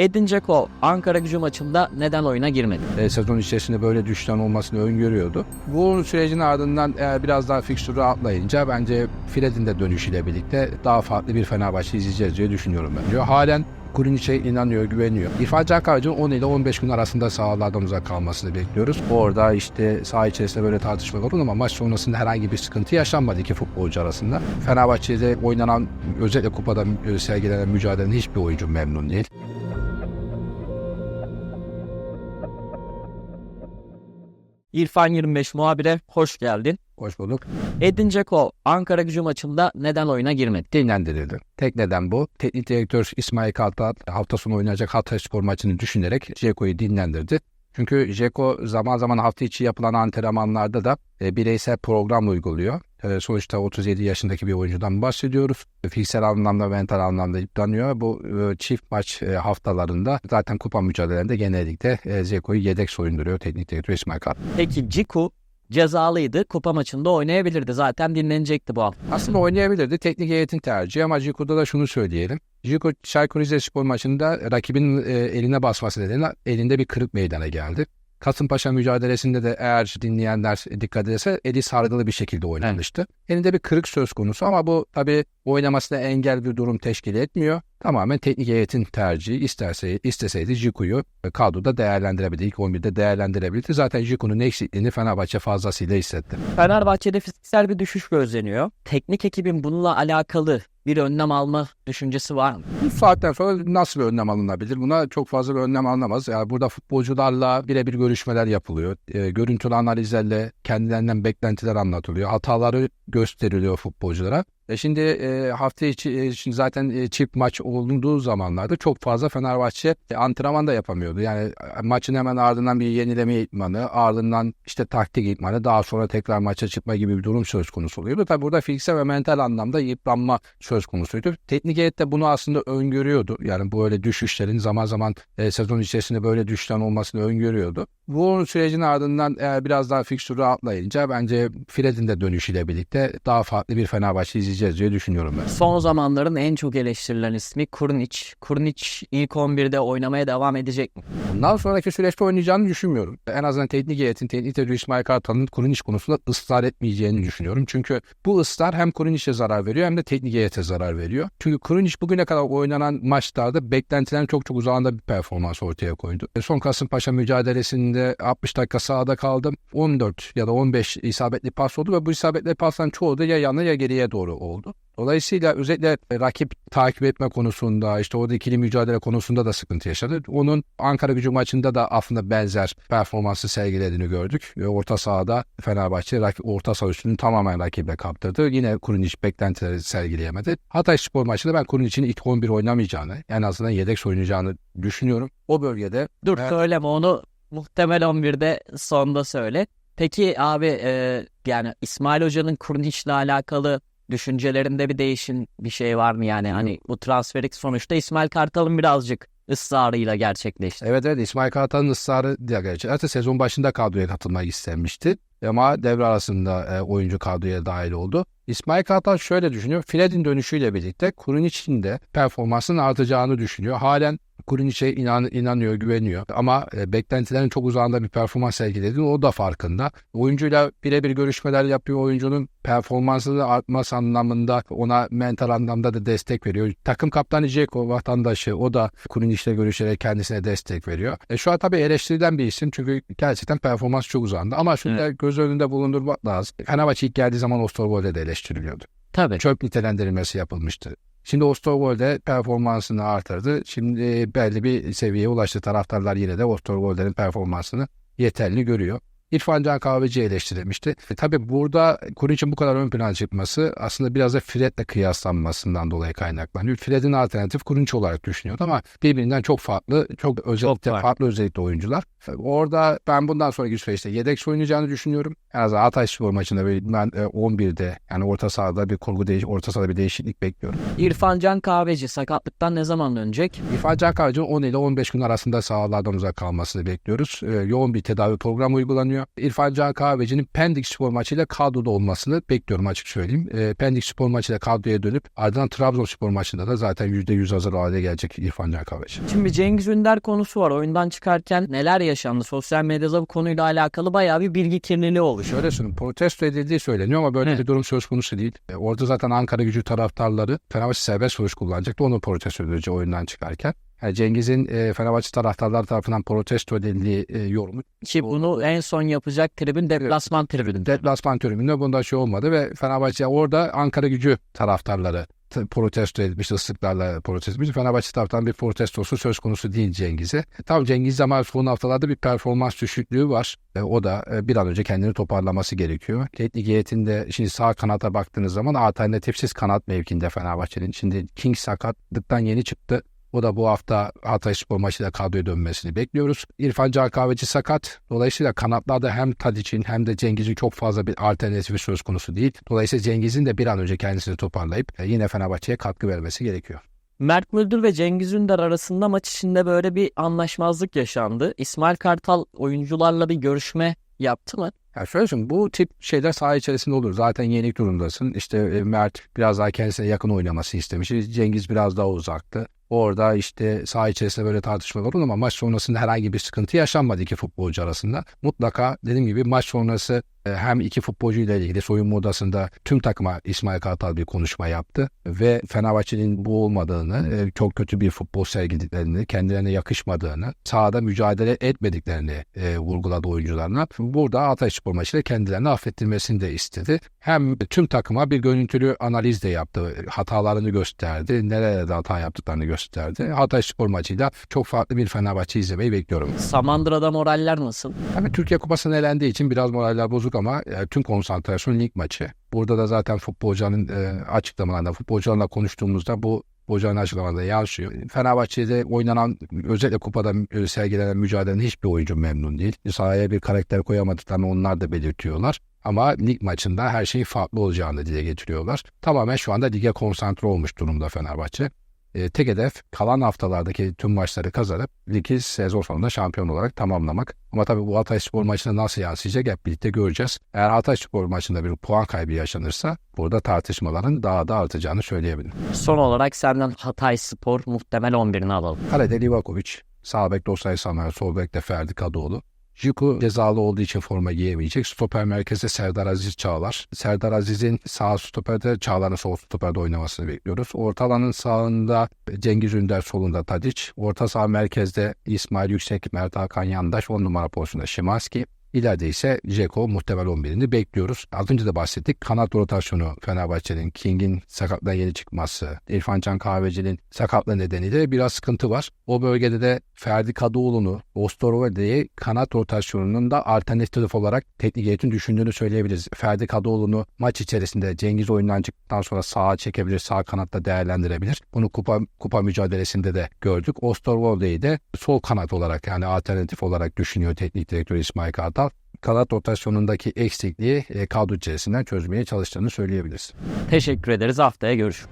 Edin Dzeko Ankara gücü maçında neden oyuna girmedi? e, sezon içerisinde böyle düşüşler olmasını öngörüyordu. Bu sürecin ardından eğer biraz daha fikstürü atlayınca bence Fred'in de dönüşüyle birlikte daha farklı bir Fenerbahçe izleyeceğiz diye düşünüyorum ben. Diyor. Halen Kurinic'e inanıyor, güveniyor. İrfan Can Kahveci'nin 10 ile 15 gün arasında sahalardan uzak kalmasını bekliyoruz. Orada işte saha içerisinde böyle tartışmalar oldu ama maç sonrasında herhangi bir sıkıntı yaşanmadı iki futbolcu arasında. Fenerbahçe'de oynanan özellikle kupada e, sergilenen mücadeleden hiçbir oyuncu memnun değil. İrfan 25 muhabire hoş geldin. Hoş bulduk. Edin Dzeko Ankara gücü maçında neden oyuna girmedi? dinlendirildi. Tek neden bu. Teknik direktör İsmail Kartal hafta sonu oynayacak Hatay Spor maçını düşünerek Ceko'yu dinlendirdi. Çünkü Ceko zaman zaman hafta içi yapılan antrenmanlarda da e, bireysel program uyguluyor. E, sonuçta 37 yaşındaki bir oyuncudan bahsediyoruz. Fiziksel anlamda, mental anlamda yıpranıyor. Bu e, çift maç e, haftalarında zaten kupa mücadelelerinde genellikle e, Ceko'yu yedek soyunduruyor teknik direktör İsmail Kartal. Peki Ciku cezalıydı. Kupa maçında oynayabilirdi. Zaten dinlenecekti bu hafta. Aslında oynayabilirdi. Teknik heyetin tercihi ama Ciku'da da şunu söyleyelim. Ciku Çaykur Rizespor maçında rakibin e, eline basması nedeniyle elinde bir kırık meydana geldi. Kasımpaşa mücadelesinde de eğer dinleyenler dikkat ederse eli sargılı bir şekilde oynamıştı. Elinde bir kırık söz konusu ama bu tabii oynamasına engel bir durum teşkil etmiyor. Tamamen teknik heyetin tercihi isterse isteseydi Jiku'yu kadroda değerlendirebilirdi. İlk 11'de değerlendirebilirdi. Zaten Jiku'nun eksikliğini Fenerbahçe fazlasıyla hissetti. Fenerbahçe'de fiziksel bir düşüş gözleniyor. Teknik ekibin bununla alakalı bir önlem alma düşüncesi var mı? Bu saatten sonra nasıl bir önlem alınabilir? Buna çok fazla bir önlem alınamaz. Yani burada futbolcularla birebir görüşmeler yapılıyor. E, görüntülü analizlerle kendilerinden beklentiler anlatılıyor. Hataları gösteriliyor futbolculara. E şimdi e, hafta içi e, şimdi zaten e, çift maç olduğu zamanlarda çok fazla Fenerbahçe e, antrenman da yapamıyordu. Yani e, maçın hemen ardından bir yenileme itmanı, ardından işte taktik itmanı, daha sonra tekrar maça çıkma gibi bir durum söz konusu oluyordu. Tabi burada fiziksel ve mental anlamda yıpranma söz konusuydu. Teknik heyet de bunu aslında öngörüyordu. Yani böyle düşüşlerin zaman zaman e, sezon içerisinde böyle düşüşler olmasını öngörüyordu. Bu sürecin ardından eğer biraz daha fikstürü atlayınca bence Fred'in de dönüşüyle birlikte daha farklı bir Fenerbahçe izleyeceğiz diye düşünüyorum ben. Son zamanların en çok eleştirilen ismi Kurnic. Kurnic ilk 11'de oynamaya devam edecek mi? Bundan sonraki süreçte oynayacağını düşünmüyorum. En azından teknik heyetin, teknik direktörü İsmail Kartal'ın Kurunic konusunda ısrar etmeyeceğini düşünüyorum. Çünkü bu ısrar hem Kurunic'e zarar veriyor hem de teknik heyete zarar veriyor. Çünkü Kurunic bugüne kadar oynanan maçlarda beklentilerin çok çok uzağında bir performans ortaya koydu. E, Son Kasımpaşa mücadelesinde 60 dakika sahada kaldım. 14 ya da 15 isabetli pas oldu ve bu isabetli pasların çoğu da ya yana ya geriye doğru oldu. Dolayısıyla özellikle rakip takip etme konusunda işte orada ikili mücadele konusunda da sıkıntı yaşadı. Onun Ankara gücü maçında da aslında benzer performansı sergilediğini gördük. Ve orta sahada Fenerbahçe rakip, orta saha üstünü tamamen rakibe kaptırdı. Yine Kurunic beklentileri sergileyemedi. Hatay Spor maçında ben Kurinic'in ilk 11 oynamayacağını en azından yedek oynayacağını düşünüyorum. O bölgede Dur Evet. söyleme onu muhtemel 11'de sonda söyle. Peki abi e, yani İsmail Hoca'nın Kurnic'le alakalı düşüncelerinde bir değişim bir şey var mı yani? Hani bu transferik sonuçta İsmail Kartal'ın birazcık ısrarıyla gerçekleşti. Evet evet İsmail Kartal'ın ısrarı diye gerçi. Zaten sezon başında kadroya katılmak istenmişti. Ama devre arasında e, oyuncu kadroya dahil oldu. İsmail Kartal şöyle düşünüyor. Fred'in dönüşüyle birlikte Kurinic'in de performansının artacağını düşünüyor. Halen Kurinic'e inan, inanıyor, güveniyor. Ama e, beklentilerin çok uzağında bir performans sergilediğini o da farkında. Oyuncuyla birebir görüşmeler yapıyor. Oyuncunun performansının artması anlamında ona mental anlamda da destek veriyor. Takım kaptanı Ceko vatandaşı o da Kurinic'le görüşerek kendisine destek veriyor. E, şu an tabii eleştirilen bir isim çünkü gerçekten performans çok uzağında. Ama şunu da göz önünde bulundurmak lazım. Fenerbahçe ilk geldiği zaman Osterwold'e de eleştiriliyordu. Tabii. Çöp nitelendirilmesi yapılmıştı. Şimdi Osterwold'e performansını artırdı. Şimdi belli bir seviyeye ulaştı. Taraftarlar yine de Osterwold'in performansını yeterli görüyor. İrfan Can Kahveci eleştirilmişti. E, tabii burada Kuric'in bu kadar ön plana çıkması aslında biraz da Fred'le kıyaslanmasından dolayı kaynaklanıyor. Fred'in alternatif Kuric olarak düşünüyordu ama birbirinden çok farklı, çok özellikle farklı. farklı özellikle oyuncular. Orada ben bundan sonraki süreçte yedek oynayacağını düşünüyorum. En azından Hatay Spor maçında ben e, 11'de yani orta sahada bir kurgu değiş orta sahada bir değişiklik bekliyorum. İrfan Can Kahveci sakatlıktan ne zaman dönecek? İrfan Can Kahveci'nin 10 ile 15 gün arasında sahalardan uzak kalmasını bekliyoruz. Ee, yoğun bir tedavi programı uygulanıyor. İrfan Can Kahveci'nin Pendik Spor maçıyla kadroda olmasını bekliyorum açık söyleyeyim. Ee, Pendik Spor maçıyla kadroya dönüp ardından Trabzonspor maçında da zaten %100 hazır hale gelecek İrfan Can Kahveci. Şimdi Cengiz Ünder konusu var. Oyundan çıkarken neler yaşandı? Sosyal medyada bu konuyla alakalı bayağı bir bilgi kirliliği oluştu. Şöyle söyleyeyim protesto edildiği söyleniyor ama böyle Evet. bir durum söz konusu değil. Ee, orada zaten Ankara gücü taraftarları Fenerbahçe serbest vuruş kullanacaktı. Onu protesto edici oyundan çıkarken. Yani Cengiz'in e, Fenerbahçe taraftarları tarafından protesto edildiği e, yorumu Ki bunu en son yapacak tribün deplasman tribünü. deplasman tribünde bunda şey olmadı ve Fenerbahçe orada Ankara gücü taraftarları protesto etmiş, ıslıklarla protesto etmiş. Fenerbahçe taraftan bir protestosu söz konusu değil Cengiz'e. Tam Cengiz ama son haftalarda bir performans düşüklüğü var. E, o da e, bir an önce kendini toparlaması gerekiyor. Teknik heyetinde şimdi sağ kanata baktığınız zaman alternatifsiz kanat mevkinde Fenerbahçe'nin. Şimdi King sakatlıktan yeni çıktı. O da bu hafta Hatay Spor maçıyla kadroya dönmesini bekliyoruz. İrfan Can Kahveci sakat. Dolayısıyla kanatlarda hem Tadic'in hem de Cengiz'in çok fazla bir alternatifi söz konusu değil. Dolayısıyla Cengiz'in de bir an önce kendisini toparlayıp e, yine Fenerbahçe'ye katkı vermesi gerekiyor. Mert Müldür ve Cengiz Ünder arasında maç içinde böyle bir anlaşmazlık yaşandı. İsmail Kartal oyuncularla bir görüşme yaptı mı? Ya şöyle söyleyeyim bu tip şeyler saha içerisinde olur. Zaten yenik durumdasın. İşte e, Mert biraz daha kendisine yakın oynaması istemiş. Cengiz biraz daha uzaktı. Orada işte saha içerisinde böyle tartışmalar olur ama maç sonrasında herhangi bir sıkıntı yaşanmadı iki futbolcu arasında. Mutlaka dediğim gibi maç sonrası hem iki futbolcu ile ilgili soyunma odasında tüm takıma İsmail Kartal bir konuşma yaptı ve Fenerbahçe'nin bu olmadığını, e, çok kötü bir futbol sergilediklerini, kendilerine yakışmadığını, sahada mücadele etmediklerini e, vurguladı oyuncularına. Burada Hatayspor maçıyla kendilerini affettirmesini de istedi. Hem tüm takıma bir görüntülü analiz de yaptı. Hatalarını gösterdi. Nerelerde hata yaptıklarını gösterdi. Hatayspor maçıyla çok farklı bir Fenerbahçe izlemeyi bekliyorum. Samandıra'da moraller nasıl? Tabii Türkiye Kupası'nın elendiği için biraz moraller bozuk ama e, tüm konsantrasyon lig maçı. Burada da zaten futbolcuların e, açıklamalarında, futbolcularla konuştuğumuzda bu futbolcuların açıklamalarında yansıyor. Fenerbahçe'de oynanan, özellikle kupada e, sergilenen mücadelenin hiçbir oyuncu memnun değil. Sahaya bir karakter koyamadıklarını onlar da belirtiyorlar. Ama lig maçında her şeyin farklı olacağını dile getiriyorlar. Tamamen şu anda lige konsantre olmuş durumda Fenerbahçe. E, tek hedef kalan haftalardaki tüm maçları kazanıp ligi sezon sonunda şampiyon olarak tamamlamak. Ama tabii bu Hatay Spor maçına nasıl yansıyacak hep birlikte göreceğiz. Eğer Hatay Spor maçında bir puan kaybı yaşanırsa burada tartışmaların daha da artacağını söyleyebilirim. Son olarak senden Hatay Spor muhtemel 11'ini alalım. Kalede Livakovic, sağ bek Dosay Samer, sol bekte Ferdi Kadıoğlu. Jiku cezalı olduğu için forma giyemeyecek. Stoper merkezde Serdar Aziz Çağlar. Serdar Aziz'in sağ stoperde Çağlar'ın sol stoperde oynamasını bekliyoruz. Orta alanın sağında Cengiz Ünder solunda Tadic. Orta saha merkezde İsmail Yüksek, Mert Hakan Yandaş. 10 numara pozisyonda Şimanski. İleride ise Ceko muhtemel 11'ini bekliyoruz. Az önce de bahsettik. Kanat rotasyonu Fenerbahçe'nin King'in sakatlığa yeni çıkması, İrfan Can Kahveci'nin sakatlığı nedeniyle biraz sıkıntı var. O bölgede de Ferdi Kadıoğlu'nu, Ostorovede'yi kanat rotasyonunun da alternatif olarak teknik heyetin düşündüğünü söyleyebiliriz. Ferdi Kadıoğlu'nu maç içerisinde Cengiz oyundan çıktıktan sonra sağa çekebilir, sağ kanatta değerlendirebilir. Bunu kupa, kupa mücadelesinde de gördük. Ostorovede'yi de sol kanat olarak yani alternatif olarak düşünüyor teknik direktör İsmail Kartal kanat rotasyonundaki eksikliği e, kadro içerisinden çözmeye çalıştığını söyleyebiliriz. Teşekkür ederiz. Haftaya görüşürüz.